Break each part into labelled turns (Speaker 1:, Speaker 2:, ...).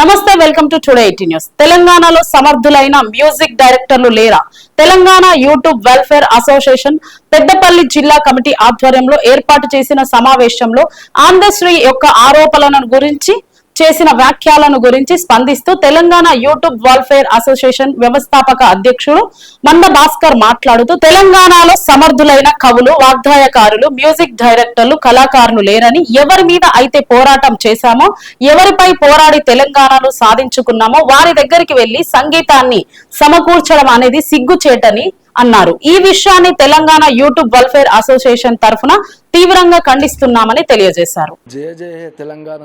Speaker 1: నమస్తే welcome to today eighty news. తెలంగాణలో సమర్థులైన మ్యూజిక్ డైరెక్టర్లు లేరా? Telangana YouTube welfare association Peddapalli జిల్లా కమిటీ ఆధ్వర్యంలో ఏర్పాటు చేసిన సమావేశంలో ఆంధ్రశ్రీ యొక్క ఆరోపణలను గురించి చేసిన వ్యాఖ్యలను గురించి స్పందిస్తూ తెలంగాణ యూట్యూబ్ వెల్ఫేర్ అసోసియేషన్ వ్యవస్థాపక అధ్యక్షుడు మంద భాస్కర్ మాట్లాడుతూ తెలంగాణలో సమర్థులైన కవులు వాగ్దాయకారులు మ్యూజిక్ డైరెక్టర్లు కళాకారులు లేరని ఎవరి మీద అయితే పోరాటం చేశామో ఎవరిపై పోరాడి తెలంగాణను సాధించుకున్నామో వారి దగ్గరికి వెళ్ళి సంగీతాన్ని సమకూర్చడం అనేది సిగ్గుచేటని అన్నారు. ఈ విషయాన్ని తెలంగాణ యూట్యూబ్ వెల్ఫేర్ అసోసియేషన్ తరఫున తీవ్రంగా ఖండిస్తున్నామని తెలియజేశారు.
Speaker 2: జయ జయ తెలంగాణ.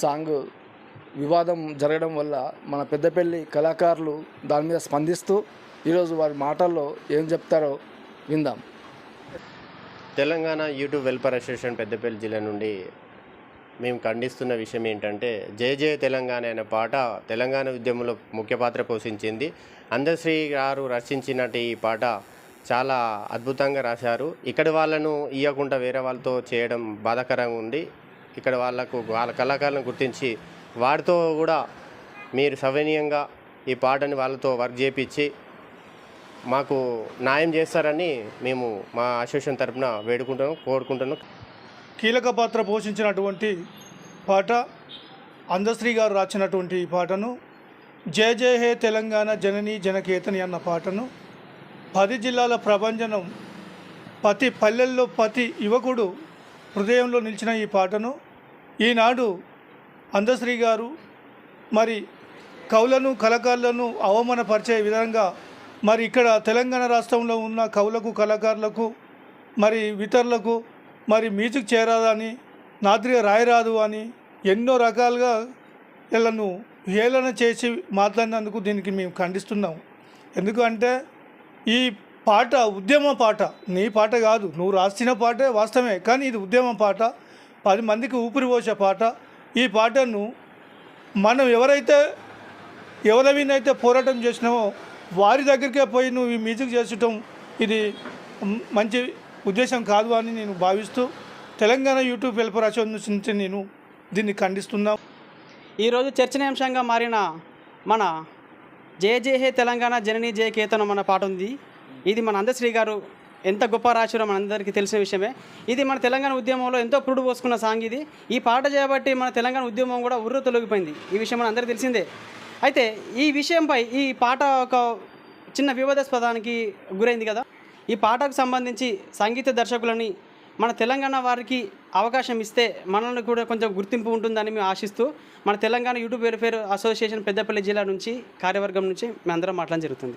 Speaker 2: సాంగ్ వివాదం జరగడం వల్ల మన పెద్దపల్లి కళాకారులు దాని మీద స్పందిస్తూ ఈరోజు వారి మాటల్లో ఏం చెప్తారో విందాం.
Speaker 3: Telangana YouTube welfare association Peddapalli జిల్లా నుండి మేము ఖండిస్తున్న విషయం ఏంటంటే జయ జయ తెలంగాణ అనే పాట తెలంగాణ ఉద్యమంలో ముఖ్య పాత్ర పోషించింది. అందశ్రీ గారు రచించినట్టు ఈ పాట చాలా అద్భుతంగా రాశారు. ఇక్కడి వాళ్ళను ఇవ్వకుండా వేరే వాళ్ళతో చేయడం బాధాకరంగా ఉంది. ఇక్కడ వాళ్ళకు వాళ్ళ కళాకారులను గుర్తించి వారితో కూడా మీరు సవనీయంగా ఈ పాటని వాళ్ళతో వర్క్ చేపించి మాకు న్యాయం చేస్తారని మేము మా అసోసియేషన్ తరపున వేడుకుంటాను కోరుకుంటున్నాం.
Speaker 4: కీలక పాత్ర పోషించినటువంటి పాట అందశ్రీ గారు రాసినటువంటి ఈ పాటను జయ జయ హే తెలంగాణ జనని జనకేతని అన్న పాటను పది జిల్లాల ప్రభంజనం ప్రతి పల్లెల్లో ప్రతి యువకుడు హృదయంలో నిలిచిన ఈ పాటను ఈనాడు అందశ్రీ గారు మరి కవులను కళాకారులను అవమానపరిచే విధంగా మరి ఇక్కడ తెలంగాణ రాష్ట్రంలో ఉన్న కవులకు కళాకారులకు మరి ఇతరులకు మరి మ్యూజిక్ చేరాదని నాద్రిగా రాయరాదు అని ఎన్నో రకాలుగా వీళ్ళను హేళన చేసి మాట్లాడినందుకు దీనికి మేము ఖండిస్తున్నాం. ఎందుకంటే ఈ పాట ఉద్యమ పాట. నీ పాట కాదు. నువ్వు రాసిన పాటే వాస్తవమే. కానీ ఇది ఉద్యమ పాట. పది మందికి ఊపిరి పోసే పాట. ఈ పాటను మనం ఎవరైతే ఎవరి పోరాటం చేసినామో వారి దగ్గరికే పోయి నువ్వు ఈ మ్యూజిక్ చేసటం ఇది మంచి ఉద్దేశం కాదు అని నేను భావిస్తూ తెలంగాణ యూట్యూబ్ వెల్ఫేర్ అసోసియేషన్ నుంచి నేను దీన్ని ఖండిస్తున్నా.
Speaker 5: ఈరోజు చర్చనీయాంశంగా మారిన మన జయ జయ హే తెలంగాణ జననీ జయ కేతనం అన్న పాట ఉంది. ఇది మన అందశ్రీ గారు ఎంత గొప్ప రాశారో మనందరికీ తెలిసిన విషయమే. ఇది మన తెలంగాణ ఉద్యమంలో ఎంతో పురుడు పోసుకున్న సాంగ్ ఇది. ఈ పాట చేయబట్టి మన తెలంగాణ ఉద్యమం కూడా ఉర్రు తొలగిపోయింది. ఈ విషయం మన అందరికీ తెలిసిందే. అయితే ఈ విషయంపై ఈ పాట ఒక చిన్న వివాదాస్పదానికి గురైంది కదా. ఈ పాటకు సంబంధించి సంగీత దర్శకులని మన తెలంగాణ వారికి అవకాశం ఇస్తే మనల్ని కూడా కొంచెం గుర్తింపు ఉంటుందని మేము ఆశిస్తూ మన Telangana YouTube welfare association Peddapalli జిల్లా నుంచి కార్యవర్గం నుంచి మేము అందరం మాట్లాడడం జరుగుతుంది.